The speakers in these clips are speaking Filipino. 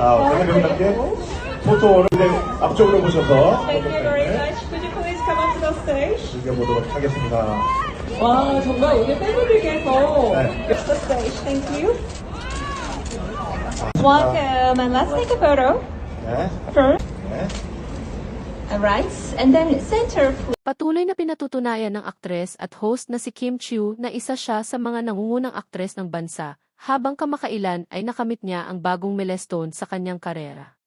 자, 대한민국께 포토를 앞쪽으로 the stage? 즐겨보도록 하겠습니다. 와, 정말 오늘 팬분들께서 네. the stage. Thank you. Welcome, and let's take a photo 네, first. 네. Alright, and then center, please. Patuloy na pinatutunayan ng aktres at host na si Kim Chiu na isa siya sa mga nangungunang aktres ng bansa, habang kamakailan ay nakamit niya ang bagong milestone sa kanyang karera.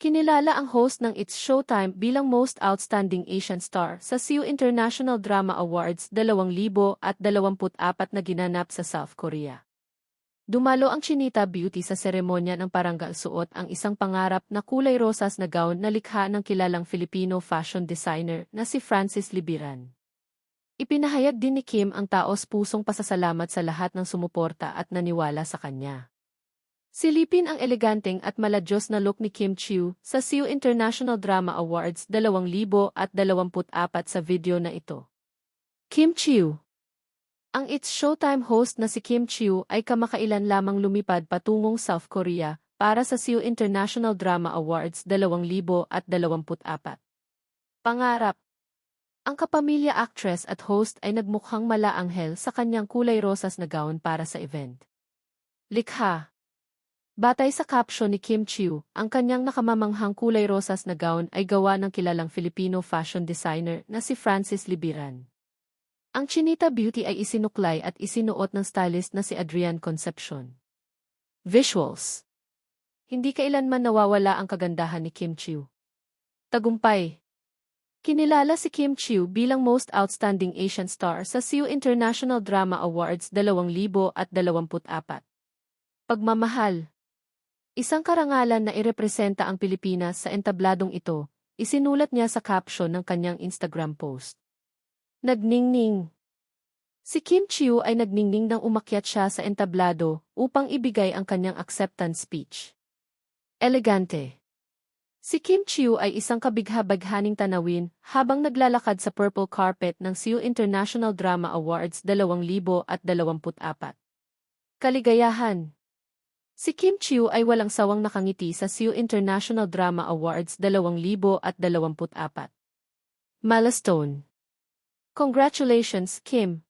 Kinilala ang host ng It's Showtime bilang Most Outstanding Asian Star sa Seoul International Drama Awards 2024 na ginanap sa South Korea. Dumalo ang Chinita Beauty sa seremonya ng paranggal suot ang isang pangarap na kulay rosas na gown na likha ng kilalang Filipino fashion designer na si Francis Libiran. Ipinahayag din ni Kim ang taos pusong pasasalamat sa lahat ng sumuporta at naniwala sa kanya. Silipin ang eleganteng at maladyos na look ni Kim Chiu sa Seoul International Drama Awards 2024 sa video na ito. Kim Chiu ang It's Showtime host na si Kim Chiu ay kamakailan lamang lumipad patungong South Korea para sa Seoul International Drama Awards 2024. Pangarap Ang kapamilya actress at host ay nagmukhang malaanghel sa kanyang kulay rosas na gown para sa event. Likha Batay sa caption ni Kim Chiu, ang kanyang nakamamanghang kulay rosas na gown ay gawa ng kilalang Filipino fashion designer na si Francis Libiran. Ang Chinita Beauty ay isinuklay at isinuot ng stylist na si Adrian Concepcion. Visuals Hindi kailanman nawawala ang kagandahan ni Kim Chiu. Tagumpay Kinilala si Kim Chiu bilang Most Outstanding Asian Star sa Seoul International Drama Awards 2024. Pagmamahal Isang karangalan na irepresenta ang Pilipinas sa entabladong ito, isinulat niya sa caption ng kanyang Instagram post. Nagningning. Si Kim Chiu ay nagningning nang umakyat siya sa entablado upang ibigay ang kanyang acceptance speech. Elegante. Si Kim Chiu ay isang kabigha-baghaning tanawin habang naglalakad sa purple carpet ng Seoul International Drama Awards 2024. Kaligayahan. Si Kim Chiu ay walang sawang nakangiti sa Seoul International Drama Awards 2024. Milestone Congratulations, Kim.